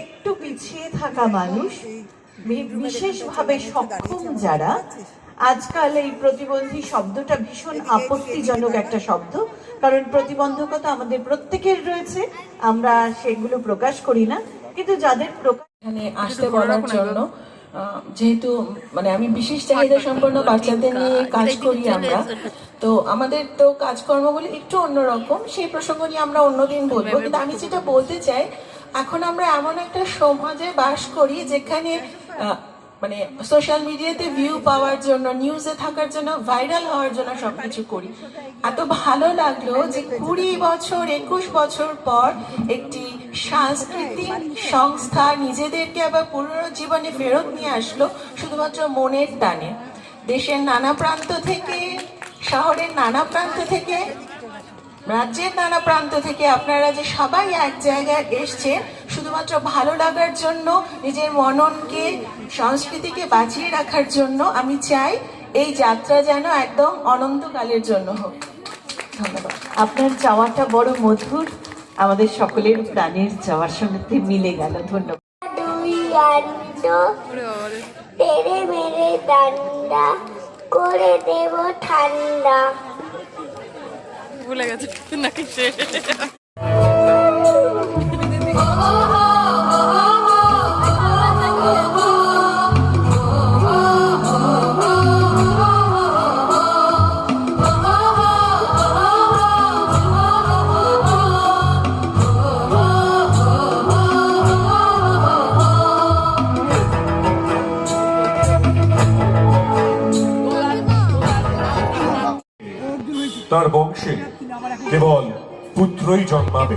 একটু পিছিয়ে থাকা মানুষ বিশেষভাবে সক্ষম যারা, আজকাল এই প্রতিবন্ধী শব্দটা ভীষণ আপত্তিজনক একটা শব্দ, কারণ প্রতিবন্ধকতা আমাদের প্রত্যেকের রয়েছে, আমরা সেগুলো প্রকাশ করি না, কিন্তু যাদের এখানে আসতে বলার জন্য যেহেতু মানে আমি বিশেষ চাহিদা সম্পন্ন বাচ্চাদের নিয়ে কাজ করি আমরা, তো আমাদের তো কাজকর্মগুলো একটু অন্যরকম, সেই প্রসঙ্গ নিয়ে আমরা অন্যদিন বলব, কিন্তু আমি যেটা বলতে চাই এখন আমরা এমন একটা সমাজে বাস করি যেখানে মানে সোশ্যাল মিডিয়াতে ভিউ পাওয়ার জন্য নিউজে থাকার জন্য ভাইরাল হওয়ার জন্য সবকিছু করি। এত ভালো লাগল যে কুড়ি বছর, একুশ বছর পর একটি সাংস্কৃতিক সংস্থা নিজেদেরকে আবার পুনরুজ্জীবনে ফেরত নিয়ে আসলো, শুধুমাত্র মনের টানে। দেশের নানা প্রান্ত থেকে, শহরের নানা প্রান্ত থেকে রাজ্যের নানা প্রান্ত থেকে আপনারা যে সবাই এক জায়গায় এসছেন শুধুমাত্র ভালো লাগার জন্য নিজের মননকে সংস্কৃতিকে বাঁচিয়ে রাখার জন্য আমি চাই এই যাত্রা যেন একদম অনন্তকালের জন্য হোক। ধন্যবাদ। আপনার চাওয়াটা বড় মধুর আমাদের সকলের প্রাণের চাওয়ার সঙ্গে মিলে গেল। ধন্যবাদ। দুই মেরে করে দেব ঠান্ডা ভুলে গেছে নাকি? সে তার বংশে কেবল পুত্রই জন্মাবে।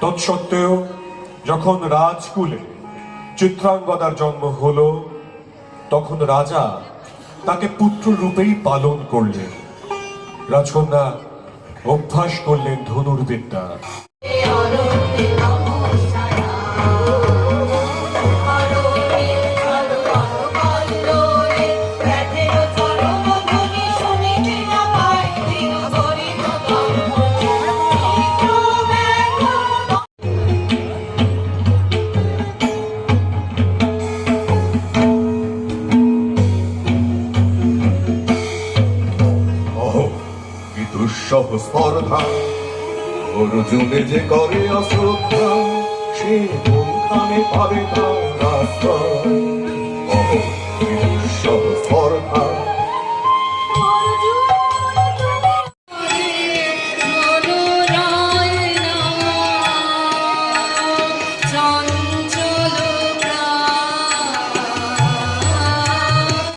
তৎসত্ত্বেও যখন রাজকুলে চিত্রাঙ্গদার জন্ম হল, তখন রাজা তাকে পুত্র রূপেই পালন করলেন। রাজকন্যা অভ্যাস করলেন ধনুর্বিদ্যা। দুঃসহ স্পর্ধা অর্জুনে যে করে অশ্রদ্ধা সে কোনখানে পাবে তার কি